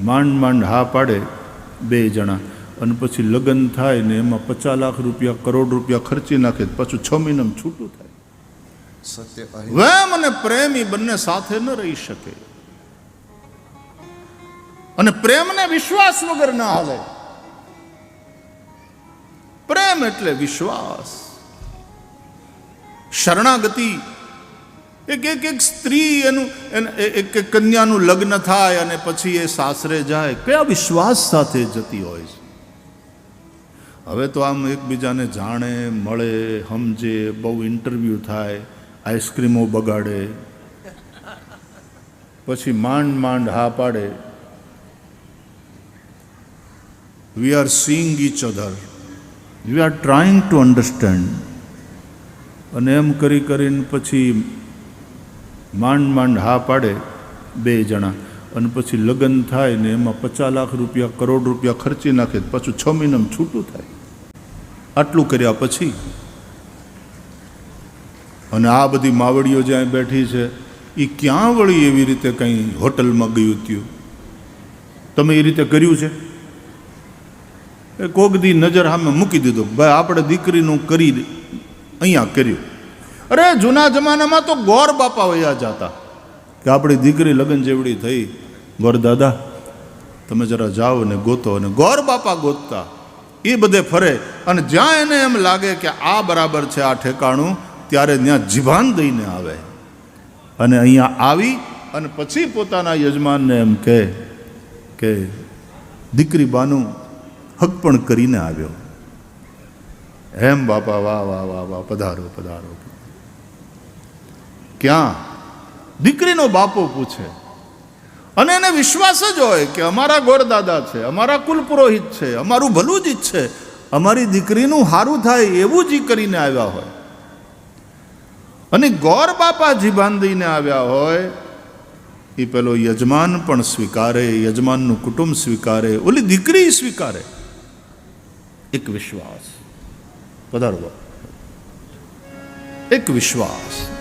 માંડ માંડ હા પાડે બે જણા. અને પછી લગ્ન થાય ને એમાં પચાસ લાખ રૂપિયા કરોડ રૂપિયા ખર્ચી નાખે પાછું છ મહિનામાં છૂટું થાય. સત્ય વેમ અને પ્રેમ એ બંને સાથે ન રહી શકે. અને પ્રેમને વિશ્વાસ વગર ના હાલે પ્રેમ એટલે વિશ્વાસ. શરણાગતિ એક એક એક સ્ત્રી એનું એક એક કન્યાનું લગ્ન થાય અને પછી એ સાસરે જાય, કયા વિશ્વાસ સાથે જતી હોય છે? હવે તો આમ એકબીજાને જાણે, મળે, સમજે, બહુ ઇન્ટરવ્યૂ થાય, આઈસ્ક્રીમો બગાડે, પછી માંડ માંડ હા પાડે. We are seeing each other we are trying to understand અને એમ કરી કરીને પછી માંડ માંડ હા પાડે બે જણા. અને પછી લગ્ન થાય ને એમાં પચાસ લાખ રૂપિયા, કરોડ રૂપિયા ખર્ચી નાખે પાછું છ મહિનામાં છૂટું થાય. આટલું કર્યા પછી અને આ બધી માવડીઓ જ્યાં બેઠી છે એ ક્યાં વળી એવી રીતે કંઈ હોટલમાં ગયું ત્યું તમે એ રીતે કર્યું છે? એ કોગદી નજર સામે મૂકી દીધો ભાઈ, આપણે દીકરીનું કરી અહીંયા કર્યું. અરે, જૂના જમાનામાં તો ગોર બાપા વયા જતા. કે આપણી દીકરી લગ્ન જેવડી થઈ. ગોર દાદા, તમે જરા જાઓ ને ગોતો અને ગોર બાપા ગોતતા. એ બધે ફરે. અને જ્યાં એને એમ લાગે કે આ બરાબર છે આ ઠેકાણું, ત્યારે ત્યાં જીભાન દઈને આવે. અને અહીંયા આવી અને પછી પોતાના યજમાનને એમ કહે કે, દીકરી બાનું હક પણ કરીને આવ્યો. એમ બાપા, વાહ વાહ વાહ વાહ, પધારો પધારો. ક્યાં? દીકરીનો બાપો પૂછે. અને એને વિશ્વાસ જ હોય કે અમારા ગોળદાદા છે, અમારા કુલ પુરોહિત છે, અમારું ભલું જ ઈચ્છે અમારી દીકરીનું સારું થાય એવું જ કરીને આવ્યા હોય. અને ગોર બાપા જીભાંદીને આવ્યા હોય એ પેલો યજમાન પણ સ્વીકારે, યજમાનનું કુટુંબ સ્વીકારે, ઓલી દીકરી સ્વીકારે. એક વિશ્વાસ. પધારો એક વિશ્વાસ.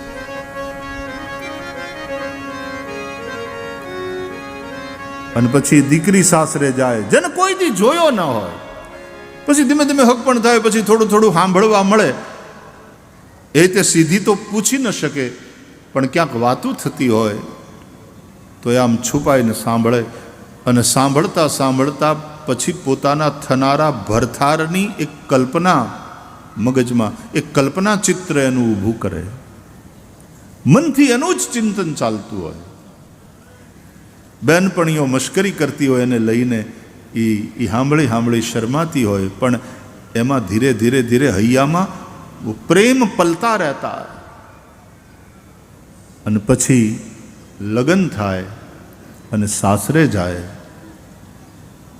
અને પછી દીકરી સાસરે જાય. જેને કોઈ દી જોયો ન હોય. પછી ધીમે ધીમે હક પણ થાય, પછી થોડું થોડું સાંભળવા મળે. એ તે સીધી તો પૂછી ન શકે, પણ ક્યાંક વાતું થતી હોય, તો એ આમ છુપાઈને સાંભળે અને સાંભળતા સાંભળતા પછી પોતાના થનારા ભરથારની એક કલ્પના મગજમાં, એક કલ્પના ચિત્ર એનું ઊભું કરે. મનથી એનું જ ચિંતન ચાલતું હોય. બેનપણીઓ મશ્કરી કરતી હોય એને લઈને એ એ સાંભળી સાંભળી શરમાતી હોય, પણ એમાં ધીરે ધીરે ધીરે હૈયામાં પ્રેમ પલતા રહેતા અને પછી લગ્ન થાય અને સાસરે જાય,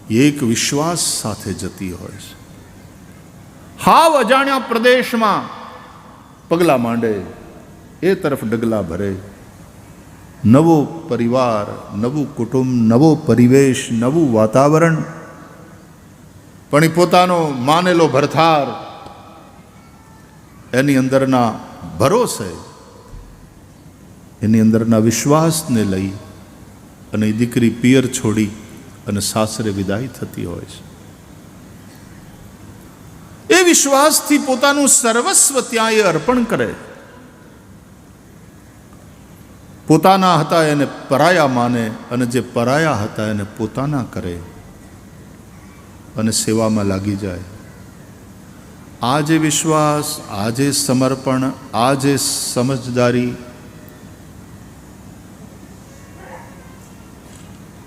એક વિશ્વાસ સાથે જતી હોય છે. હાવ અજાણ્યા પ્રદેશમાં પગલા માંડે, એ તરફ ડગલા ભરે. નવો પરિવાર, નવું કુટુંબ, નવો પરિવેશ, નવું વાતાવરણ. પણ એ પોતાનો માનેલો ભરથાર એની અંદરના ભરોસે, એની અંદરના વિશ્વાસને લઈ અને એ દીકરી પિયર છોડી અને સાસરે વિદાય થતી હોય છે. એ વિશ્વાસથી પોતાનું સર્વસ્વ ત્યાં એ અર્પણ કરે. પોતાના હતા એને પરાયા માને અને જે પરાયા હતા એને પોતાના કરે અને સેવામાં લાગી જાય. આ જે વિશ્વાસ, આ જે સમર્પણ, આ જે સમજદારી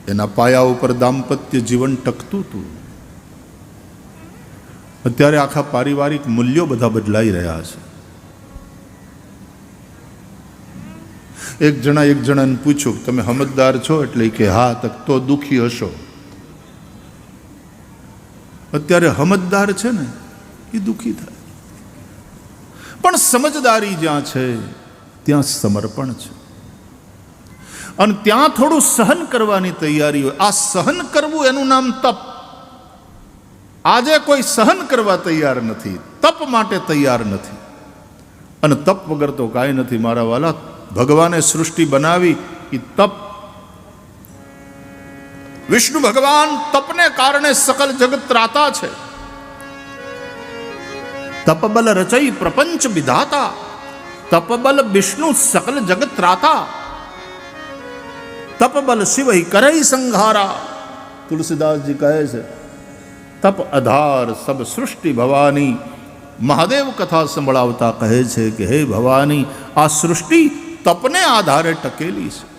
એના પાયા ઉપર દાંપત્ય જીવન ટકતું હતું. અત્યારે આખા પારિવારિક મૂલ્યો બધા બદલાઈ રહ્યા છે. એક જણા એક જણાને પૂછ્યું તમે સમજદાર છો એટલે કે, હા, તક તો દુઃખી હશો. અત્યારે સમજદાર છે ને એ દુઃખી થાય. પણ સમજદારી જ્યાં છે, ત્યાં સમર્પણ છે. અને ત્યાં થોડું સહન કરવાની તૈયારી હોય. આ સહન કરવું એનું નામ તપ. આજે કોઈ સહન કરવા તૈયાર નથી. તપ માટે તૈયાર નથી. અને તપ વગર તો કાંઈ નથી, મારા વાલા. ભગવાને સૃષ્ટિ બનાવી એ તપ વિષ્ણુ ભગવાન તપને કારણે સકલ જગત ત્રાતા છે તપબલ રચઈ પ્રપંચ વિધાતા તપબલ વિષ્ણુ સકલ જગત ત્રાતા તપબલ શિવ કરઈ સંઘારા તુલસીદાસજી કહે છે તપ આધાર સબ સૃષ્ટિ ભવાની મહાદેવ કથા સંભળાવતા કહે છે કે હે ભવાની આ સૃષ્ટિ તપને આધારે ટકેલી છે.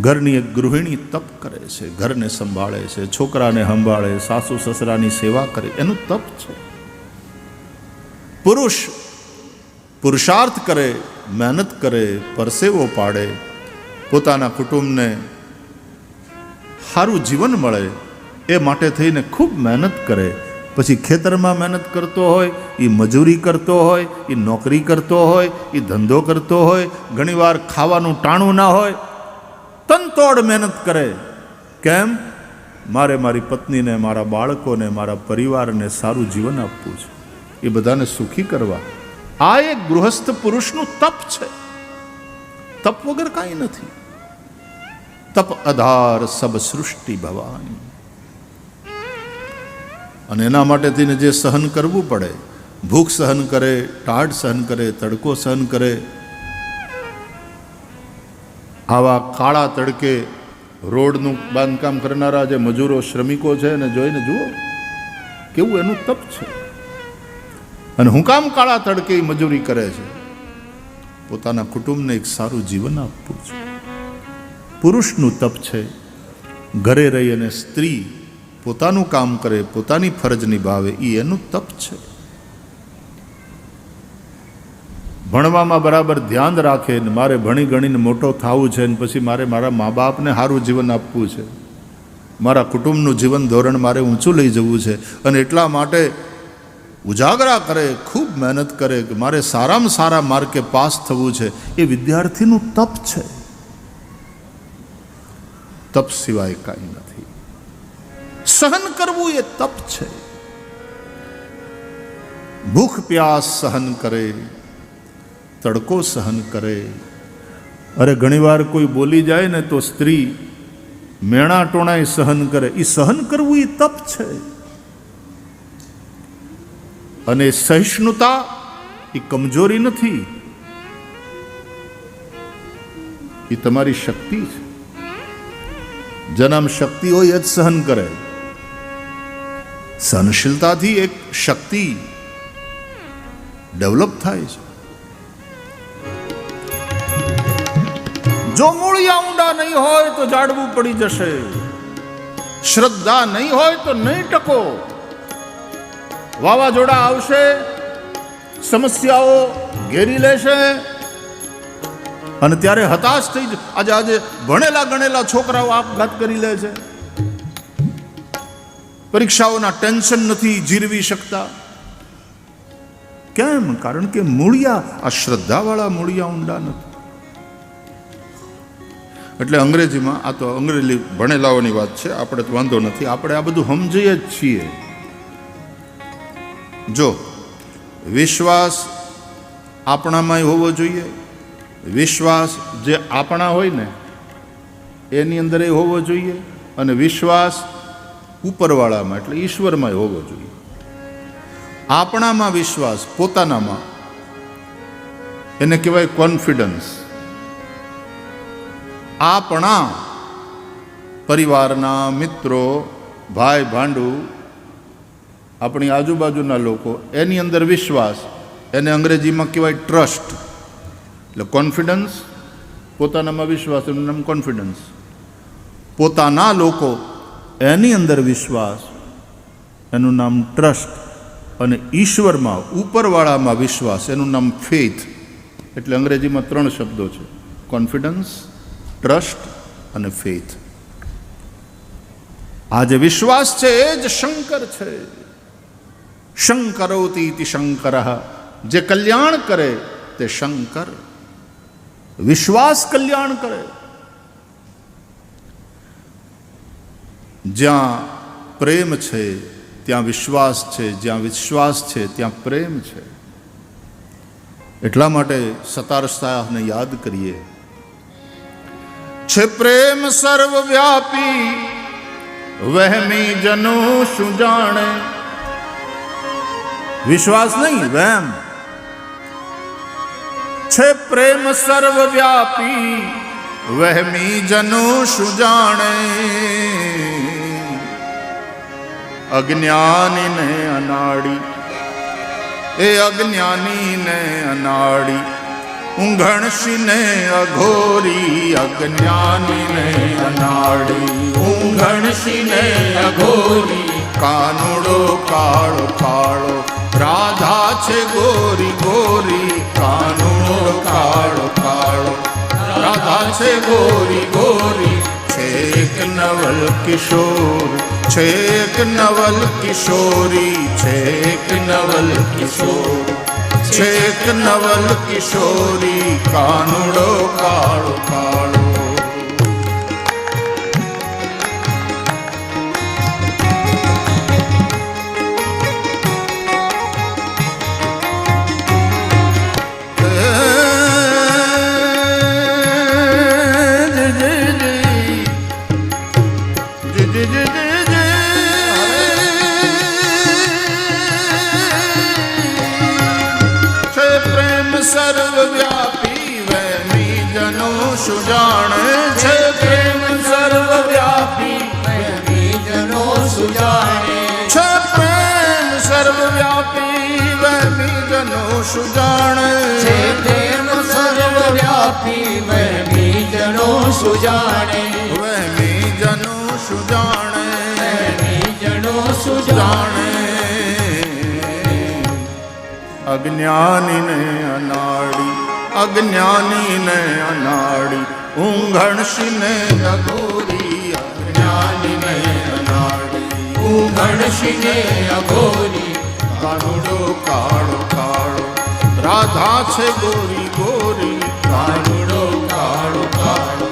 ઘરની એક ગૃહિણી તપ કરે છે, ઘરને સંભાળે છે, છોકરાને સંભાળે, સાસુ સસરાની સેવા કરે, એનું તપ છે. પુરુષ પુરુષાર્થ કરે, મહેનત કરે, પરસેવો પાડે, પોતાના કુટુંબને સારું જીવન મળે, એ માટે થઈને ખૂબ મહેનત કરે પછી ખેતરમાં મહેનત કરતો હોય એ મજૂરી કરતો હોય એ નોકરી કરતો હોય એ ધંધો કરતો હોય, ઘણીવાર ખાવાનું ટાણું ના હોય, તનતોડ મહેનત કરે. કેમ? મારે મારી પત્નીને, મારા બાળકોને, મારા પરિવારને સારું જીવન આપવું છે. એ બધાને સુખી કરવા. આ એક ગૃહસ્થ પુરુષનું તપ છે. તપ વગર કાંઈ નથી. તપ અધાર સબ સૃષ્ટિ ભવાની. અને એના માટે થઈને જે સહન કરવું પડે, ભૂખ સહન કરે, ટાઢ સહન કરે, તડકો સહન કરે, આવા કાળા તડકે રોડનું બાંધકામ કરનારા જે મજૂરો, શ્રમિકો છે એને જોઈને જુઓ, કેવું એનું તપ છે. અને હું કામ કાળા તડકે મજૂરી કરે છે? પોતાના કુટુંબને એક સારું જીવન આપવું છે. પુરુષનું તપ છે, ઘરે રહી અને સ્ત્રી પોતાનું કામ કરે, પોતાની ફરજ નિભાવે એ એનું તપ છે. ભણવામાં બરાબર ધ્યાન રાખે ને મારે ભણી ગણીને મોટો થવું છે ને પછી મારે મારા મા બાપને સારું જીવન આપવું છે. મારા કુટુંબનું જીવન ધોરણ મારે ઊંચું લઈ જવું છે અને એટલા માટે ઉજાગરા કરે, ખૂબ મહેનત કરે કે મારે સારામાં સારા માર્કે પાસ થવું છે. એ વિદ્યાર્થીનું તપ છે. તપ સિવાય કાંઈ નથી. સહન કરવું એ તપ છે. ભૂખ પ્યાસ સહન કરે, તડકો સહન કરે. અરે ઘણીવાર કોઈ બોલી જાય ને તો સ્ત્રી મેણા ટોણાએ સહન કરે. એ સહન કરવું એ તપ છે. અને સહિષ્ણુતા એ કમજોરી નથી. એ તમારી શક્તિ છે. જન્મ શક્તિ હોય જ સહન કરે. સહનશીલતાથી એક શક્તિ ડેવલપ થાય છે. જો મૂળિયા ઊંડા નહીં હોય તો જાડવું પડી જશે. શ્રદ્ધા નહીં હોય તો નહીં ટકો. વાવાઝોડા આવશે, સમસ્યાઓ ઘેરી લેશે. અને ત્યારે હતાશ થઈ જ આજે આજે ભણેલા ગણેલા છોકરાઓ આપઘાત કરી લે છે. પરીક્ષાઓના ટેન્શન નથી, જીરવી શકતા. કેમ? કારણ કે મૂળિયા, આ શ્રદ્ધાવાળા મૂળિયા ઊંડા નથી. એટલે અંગ્રેજીમાં, આ તો અંગ્રેજી ભણેલાઓની વાત છે, આપણે તો વાંધો નથી, આપણે આ બધું સમજીએ જ છીએ. જો, વિશ્વાસ આપણામાં હોવો જોઈએ, વિશ્વાસ જે આપણા હોય ને, એની અંદર એ હોવો જોઈએ, અને વિશ્વાસ ઉપરવાળામાં એટલે ઈશ્વરમાં હોવો જોઈએ. આપણામાં વિશ્વાસ, પોતાનામાં. એને કહેવાય કોન્ફિડન્સ. આપણા પરિવારના મિત્રો, ભાઈ, ભાંડુ, આપણી આજુબાજુના લોકો, એની અંદર વિશ્વાસ, એને અંગ્રેજીમાં કહેવાય ટ્રસ્ટ. એટલે કોન્ફિડન્સ, પોતાનામાં વિશ્વાસ, એનું નામ કોન્ફિડન્સ. પોતાના લોકો એની અંદર વિશ્વાસ, એનું નામ ટ્રસ્ટ અને ઈશ્વરમાં, ઉપરવાળામાં વિશ્વાસ, એનું નામ ફેથ એટલે અંગ્રેજીમાં ત્રણ શબ્દો છે. કોન્ફિડન્સ ટ્રસ્ટ અને ફેથ આ જે વિશ્વાસ છે, એ જ શંકર છે. શંકરોતી શંકર. જે કલ્યાણ કરે, તે શંકર. વિશ્વાસ કલ્યાણ કરે. જ્યાં પ્રેમ છે, ત્યાં વિશ્વાસ છે, જ્યાં વિશ્વાસ છે, ત્યાં પ્રેમ છે. એટલા માટે સતાર યાદ કરીએ. છે પ્રેમ સર્વવ્યાપી, વહેમી જનો શું જાણે? વિશ્વાસ નહીં, વહેમ. છે પ્રેમ સર્વવ્યાપી, વહેમી જનો શું જાણે? અજ્ઞાનીને અનાડી. એ અજ્ઞાનીને અનાડી. ઊંઘણશીને અઘોરી અજ્ઞાનીને અનાડી. ઊંઘણશીને અઘોરી. કાનુડો કાળો કાળો રાધા છે ગોરી ગોરી. કાનુડો કાળો કાળો રાધા છે ગોરી ગોરી. છેક નવલ કિશોર છેક નવલ કિશોરી છેક નવલ કિશોર છેક નવલ કિશોરી કાનુડો કાળો કાળો. સર્વવ્યાપી વહેમી જનો સુજાણે. છે પ્રેમ સર્વવ્યાપી જનો સુજાણે. છે પ્રેમ સર્વવ્યાપી વહેમી જનો સુજાણે. છે પ્રેમ સર્વવ્યાપી વહેમી જનો સુજાણે. વહેમી જનો સુજાણે જનો સુજાણે અજ્ઞાનીને અનાડી અજ્ઞાનીને અનાડી ઊંઘણશીને અઘોરી અજ્ઞાનીને અનાડી ગણશીને અઘોરી કાનુડો કાળો કાળો રાધા છે ગોરી ગોરી કાનુડો કાળો કાળો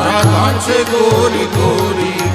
રાધા છે ગોરી ગોરી